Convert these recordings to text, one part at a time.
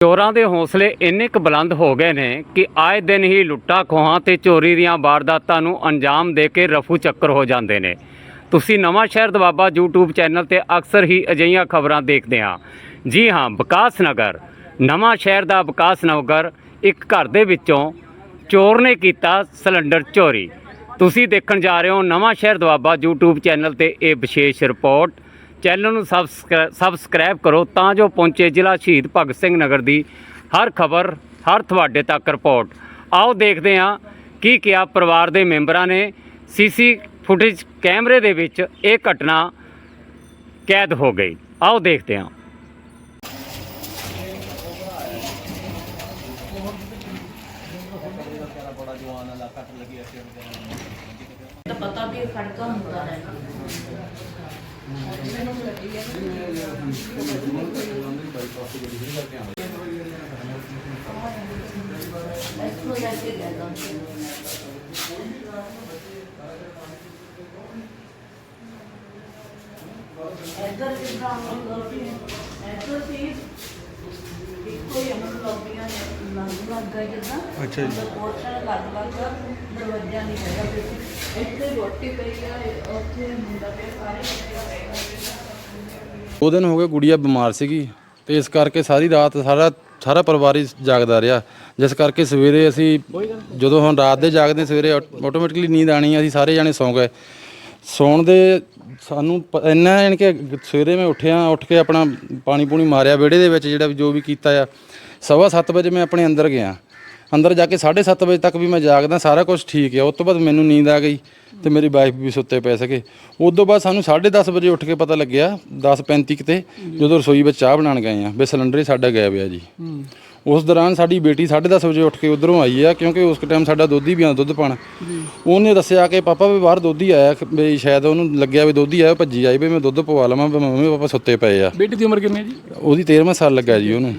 ਚੋਰਾਂ ਦੇ ਹੌਸਲੇ ਇੰਨੇ ਕੁ ਬੁਲੰਦ ਹੋ ਗਏ ਨੇ ਕਿ ਆਏ ਦਿਨ ਹੀ ਲੁੱਟਾਂ, ਖੋਹਾਂ ਤੇ ਚੋਰੀ ਦੀਆਂ ਵਾਰਦਾਤਾਂ ਨੂੰ ਅੰਜਾਮ ਦੇ ਕੇ ਰਫੂ ਚੱਕਰ ਹੋ ਜਾਂਦੇ ਨੇ। ਤੁਸੀਂ ਨਵਾਂ ਸ਼ਹਿਰ ਦਵਾਬਾ YouTube ਚੈਨਲ ਤੇ ਅਕਸਰ ਹੀ ਅਜਿਹੀਆਂ ਖਬਰਾਂ ਦੇਖਦੇ ਹਾਂ। ਜੀ ਹਾਂ, ਵਿਕਾਸ ਨਗਰ। ਨਵਾਂ ਸ਼ਹਿਰ ਦਾ ਵਿਕਾਸ ਨਗਰ ਇੱਕ ਘਰ ਦੇ ਵਿੱਚੋਂ ਚੋਰ ਨੇ ਕੀਤਾ ਸਿਲੰਡਰ ਚੋਰੀ। ਤੁਸੀਂ ਦੇਖਣ ਜਾ ਰਹੇ ਹੋ ਨਵਾਂ ਸ਼ਹਿਰ ਦਵਾਬਾ YouTube ਚੈਨਲ ਤੇ ਇਹ ਵਿਸ਼ੇਸ਼ ਰਿਪੋਰਟ। ਚੈਨਲ ਨੂੰ ਸਬਸਕ੍ਰਾ- ਸਬਸਕ੍ਰਾਈਬ ਕਰੋ ਤਾਂ ਜੋ ਪਹੁੰਚੇ ਜ਼ਿਲ੍ਹਾ ਸ਼ਹੀਦ ਭਗਤ ਸਿੰਘ ਨਗਰ ਦੀ ਹਰ ਖਬਰ, ਹਰ ਤੁਹਾਡੇ ਤੱਕ ਰਿਪੋਰਟ। ਆਓ ਦੇਖਦੇ ਹਾਂ ਕੀ ਕਿਹਾ ਪਰਿਵਾਰ ਦੇ ਮੈਂਬਰਾਂ ਨੇ। ਸੀਸੀ ਫੁਟੇਜ ਕੈਮਰੇ ਦੇ ਵਿੱਚ ਇਹ ਘਟਨਾ ਕੈਦ ਹੋ ਗਈ। ਆਓ ਦੇਖਦੇ ਹਾਂ। ਤਾਂ ਪਤਾ ਵੀ ਖੜਕਾ ਹੁੰਦਾ ਹੈ ਇੱਧਰ ਜਿੱਦਾਂ ਮਤਲਬ ਕਿ ਇੱਧਰ ਸੀ ਇੱਕੋ ਹੀ ਅਮਰ ਲੋਬੀਆਂ ਨੇ ਲੰਗ ਲੱਗ ਗਏ ਜਿੱਦਾਂ। ਅੱਛਾ ਜੀ। ਪੋਰਸ਼ਨ ਲੱਗ ਲੱਗ ਦਰਵਾਜ਼ਾ ਨਹੀਂ ਹੈਗਾ ਬਿਲਕੁਲ ਇੱਥੇ ਰੋਟੀ ਪਈ ਆ ਉੱਥੇ ਮੁੰਡਾ ਤੇ ਸਾਰੇ ਦੋ ਦਿਨ ਹੋ ਗਏ ਗੁੜੀਆ ਬਿਮਾਰ ਸੀਗੀ ਤੇ ਇਸ ਕਰਕੇ ਸਾਰੀ ਰਾਤ ਸਾਰਾ ਸਾਰਾ ਪਰਿਵਾਰ ਹੀ ਜਾਗਦਾ ਰਿਹਾ। ਜਿਸ ਕਰਕੇ ਸਵੇਰੇ ਅਸੀਂ ਜਦੋਂ ਹੁਣ ਰਾਤ ਦੇ ਜਾਗਦੇ ਸਵੇਰੇ ਆਟੋਮੈਟਿਕਲੀ ਨੀਂਦ ਆਣੀ ਅਸੀਂ ਸਾਰੇ ਜਾਣੇ ਸੌਂ ਗਏ। ਸੌਣ ਦੇ ਸਾਨੂੰ ਪ- ਇੰਨਾ ਯਾਨੀ ਕਿ ਸਵੇਰੇ ਮੈਂ ਉੱਠਿਆ ਉੱਠ ਕੇ ਆਪਣਾ ਪਾਣੀ ਪੂਣੀ ਮਾਰਿਆ ਵਿਹੜੇ ਦੇ ਵਿੱਚ ਜਿਹੜਾ ਵੀ ਜੋ ਵੀ ਕੀਤਾ ਆ ਸਵਾ ਸੱਤ ਵਜੇ ਮੈਂ ਆਪਣੇ ਅੰਦਰ ਗਿਆ। ਅੰਦਰ ਜਾ ਕੇ 7:30 ਵਜੇ ਤੱਕ ਵੀ ਮੈਂ ਜਾਗਦਾ ਸਾਰਾ ਕੁਝ ਠੀਕ ਹੈ। ਉਸ ਤੋਂ ਬਾਅਦ ਮੈਨੂੰ ਨੀਂਦ ਆ ਗਈ ਤੇ ਮੇਰੀ ਵਾਈਫ ਵੀ ਸੁੱਤੇ ਪਏ ਸਕੇ ਉਸ ਤੋਂ ਬਾਅਦ ਸਾਨੂੰ 10:30 ਵਜੇ ਉੱਠ ਕੇ ਪਤਾ ਲੱਗਿਆ 10:35 ਕਿਤੇ ਜਦੋਂ ਰਸੋਈ ਵਿੱਚ ਚਾਹ ਬਣਾਉਣ ਗਏ ਆ ਵੀ ਸਿਲੰਡਰ ਹੀ ਸਾਡਾ ਗਾਇਬ ਆ ਜੀ। ਉਸ ਦੌਰਾਨ ਸਾਡੀ ਬੇਟੀ 10:30 ਵਜੇ ਉੱਠ ਕੇ ਉਧਰੋਂ ਆਈ ਆ ਕਿਉਂਕਿ ਉਸ ਟਾਈਮ ਸਾਡਾ ਦੋਧੀ ਵੀ ਆਉਂਦਾ ਦੁੱਧ ਪਾਣ ਉਹਨੇ ਦੱਸਿਆ ਕਿ ਪਾਪਾ ਵੀ ਬਾਹਰ ਦੋਧੀ ਆਇਆ ਕਿ ਵੀ ਸ਼ਾਇਦ ਉਹਨੂੰ ਲੱਗਿਆ ਵੀ ਦੋਧੀ ਆਇਆ ਭੱਜੀ ਆਈ ਵੀ ਮੈਂ ਦੁੱਧ ਪਵਾ ਲਵਾਂ ਵੀ ਮੰਮੀ ਪਾਪਾ ਸੁੱਤੇ ਪਏ ਆ। ਬੇਟੀ ਦੀ ਉਮਰ ਕਿੰਨੀ ਹੈ ਜੀ? ਉਹਦੀ 13ਵਾਂ ਸਾਲ ਲੱਗਾ ਜੀ ਉਹਨੂੰ।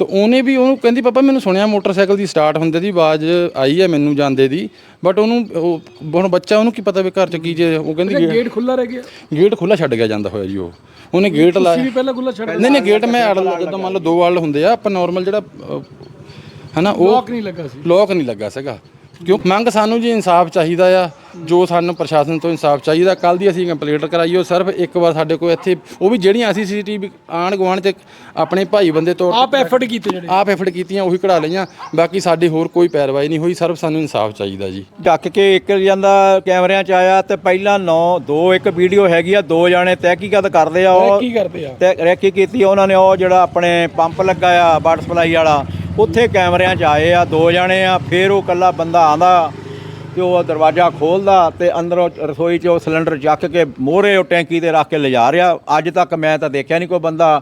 ਤੇ ਉਹਨੇ ਵੀ ਉਹਨੂੰ ਕਹਿੰਦੀ ਪਾਪਾ ਮੈਨੂੰ ਸੁਣਿਆ ਮੋਟਰਸਾਈਕਲ ਦੀ ਸਟਾਰਟ ਹੁੰਦੇ ਦੀ ਆਵਾਜ਼ ਆਈ ਹੈ ਮੈਨੂੰ ਜਾਂਦੇ ਦੀ ਬਟ ਉਹਨੂੰ ਉਹ ਹੁਣ ਬੱਚਾ ਉਹਨੂੰ ਕੀ ਪਤਾ ਵੀ ਘਰ ਚ ਕੀ ਜੇ ਉਹ ਕਹਿੰਦੀ ਗੇ- ਗੇਟ ਖੁੱਲਾ ਰਹਿ ਗਿਆ। ਗੇਟ ਖੁੱਲਾ ਛੱਡ ਗਿਆ ਜਾਂਦਾ ਹੋਇਆ ਜੀ ਉਹ। ਉਹਨੇ ਗੇਟ ਤੁਸੀਂ ਲਾਇਆ। ਵੀ ਪਹਿਲਾਂ ਖੁੱਲਾ ਛੱਡ ਨਹੀਂ ਨਹੀਂ ਗੇਟ ਮੈਂ ਅੜ ਜਦੋਂ ਮੰਨ ਲਓ ਦੋ ਵਾਲ ਹੁੰਦੇ ਆ ਆਪਾਂ ਨਾਰਮਲ ਜਿਹੜਾ ਅਹ, ਹਨਾ ਉਹ ਲੋਕ ਨਹੀਂ ਲੱਗਾ ਸੀ। ਲੋਕ ਨਹੀਂ ਲੱਗਾ ਸੀਗਾ। ਕਿਉਂ? ਮੰਗ ਸਾਨੂੰ ਜੀ ਇਨਸਾਫ ਚਾਹੀਦਾ ਆ। ਜੋ ਸਾਨੂੰ ਪ੍ਰਸ਼ਾਸਨ ਤੋਂ ਇਨਸਾਫ ਚਾਹੀਦਾ ਕੱਲ ਦੀ ਅਸੀਂ ਕੰਪਲੀਟ ਕਰਾਈ ਉਹ ਸਿਰਫ ਇੱਕ ਵਾਰ ਸਾਡੇ ਕੋਲ ਇੱਥੇ ਉਹ ਵੀ ਜਿਹੜੀਆਂ ਅਸੀਂ ਸੀਸੀਟੀਵੀ ਆਣ ਗੁਆਂਢ ਚ ਆਪਣੇ ਭਾਈ ਬੰਦੇ ਤੋਂ ਆਪ ਐਫਰਟ ਕੀਤੇ ਜਿਹੜੇ। ਆਪ ਐਫਰਟ ਕੀਤੀਆਂ ਉਹੀ ਕਢਾ ਲਈਆਂ। ਬਾਕੀ ਸਾਡੀ ਹੋਰ ਕੋਈ ਪੈਰਵਾਈ ਨਹੀਂ ਹੋਈ। ਸਿਰਫ ਸਾਨੂੰ ਇਨਸਾਫ ਚਾਹੀਦਾ ਜੀ। ਢੱਕ ਕੇ ਇੱਕ ਜਾਂਦਾ ਕੈਮਰਿਆਂ 'ਚ ਆਇਆ ਤੇ ਪਹਿਲਾਂ 9 ਦੋ ਇੱਕ ਵੀਡੀਓ ਹੈਗੀ ਆ ਦੋ ਜਾਣੇ ਤਹਿਕੀਕਤ ਕਰਦੇ ਆ ਉਹ ਕੀ ਕਰਦੇ ਆ? ਤੇ ਰੈਕੀ ਕੀਤੀ ਉਹਨਾਂ ਨੇ ਉਹ ਜਿਹੜਾ ਆਪਣੇ ਪੰਪ ਲੱਗਾ ਆ ਵਾਟਰ ਸਪਲਾਈ ਵਾਲਾ ਉੱਥੇ ਕੈਮਰਿਆਂ 'ਚ ਆਏ ਆ ਦੋ ਜਾਣੇ ਆ ਫਿਰ ਉਹ ਕੱਲਾ ਬੰਦਾ ਆਂਦਾ। ਤੇ ਉਹ ਦਰਵਾਜ਼ਾ ਖੋਲਦਾ ਤੇ ਅੰਦਰੋਂ ਰਸੋਈ 'ਚ ਉਹ ਸਿਲੰਡਰ ਚੱਕ ਕੇ ਮੋਹਰੇ ਉਹ ਟੈਂਕੀ ਤੇ ਰੱਖ ਕੇ ਲਿਜਾ ਰਿਹਾ। ਅੱਜ ਤੱਕ ਮੈਂ ਤਾਂ ਦੇਖਿਆ ਨਹੀਂ ਕੋਈ ਬੰਦਾ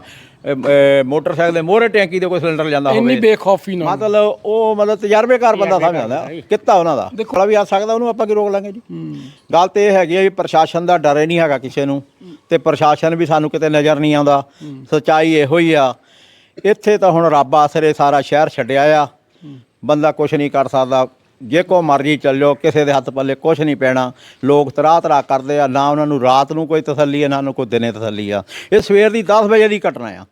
ਮੋਟਰਸਾਈਕਲ ਦੇ ਮੋਹਰੇ ਟੈਂਕੀ ਤੇ ਕੋਈ ਸਿਲੰਡਰ ਜਾਂਦਾ ਇੰਨੀ ਹੋਵੇ। ਬੇਖੌਫੀ ਨਾਲ। ਮਤਲਬ ਉਹ ਮਤਲਬ ਤਜਰਬੇਕਾਰ ਬੰਦਾ ਸਮਝਦਾ। ਕਿੱਤਾ ਉਹਨਾਂ ਦਾ? ਦੇਖੋ। ਵੀ ਆ ਸਕਦਾ ਉਹਨੂੰ ਆਪਾਂ ਕੀ ਰੋਕ ਲਾਂਗੇ ਜੀ? ਗੱਲ ਤੇ ਇਹ ਹੈਗੀ ਆ ਵੀ ਪ੍ਰਸ਼ਾਸਨ ਦਾ ਡਰ ਹੀ ਨਹੀਂ ਹੈਗਾ ਕਿਸੇ ਨੂੰ ਤੇ ਪ੍ਰਸ਼ਾਸਨ ਵੀ ਸਾਨੂੰ ਕਿਤੇ ਨਜ਼ਰ ਨਹੀਂ ਆਉਂਦਾ। ਸੱਚਾਈ ਇਹੋ ਹੀ ਆ। ਇੱਥੇ ਤਾਂ ਹੁਣ ਰੱਬ ਆਸਰੇ ਸਾਰਾ ਸ਼ਹਿਰ ਛੱਡਿਆ ਆ। ਬੰਦਾ ਕੁਝ ਨਹੀਂ ਕਰ ਸਕਦਾ। ਜੇ ਕੋ ਮਰਜ਼ੀ ਚੱਲਿਓ ਕਿਸੇ ਦੇ ਹੱਥ ਪੱਲੇ ਕੁਝ ਨਹੀਂ ਪੈਣਾ। ਲੋਕ ਤਰਾਹ ਤਰਾਹ ਕਰਦੇ ਆ, ਨਾ ਉਹਨਾਂ ਨੂੰ ਰਾਤ ਨੂੰ ਕੋਈ ਤਸੱਲੀ ਆ, ਨਾ ਨੂੰ ਕੋਈ ਦਿਨੇ ਤਸੱਲੀ ਆ। ਇਹ ਸਵੇਰ ਦੀ 10 ਵਜੇ ਦੀ ਘਟਨਾ ਆ।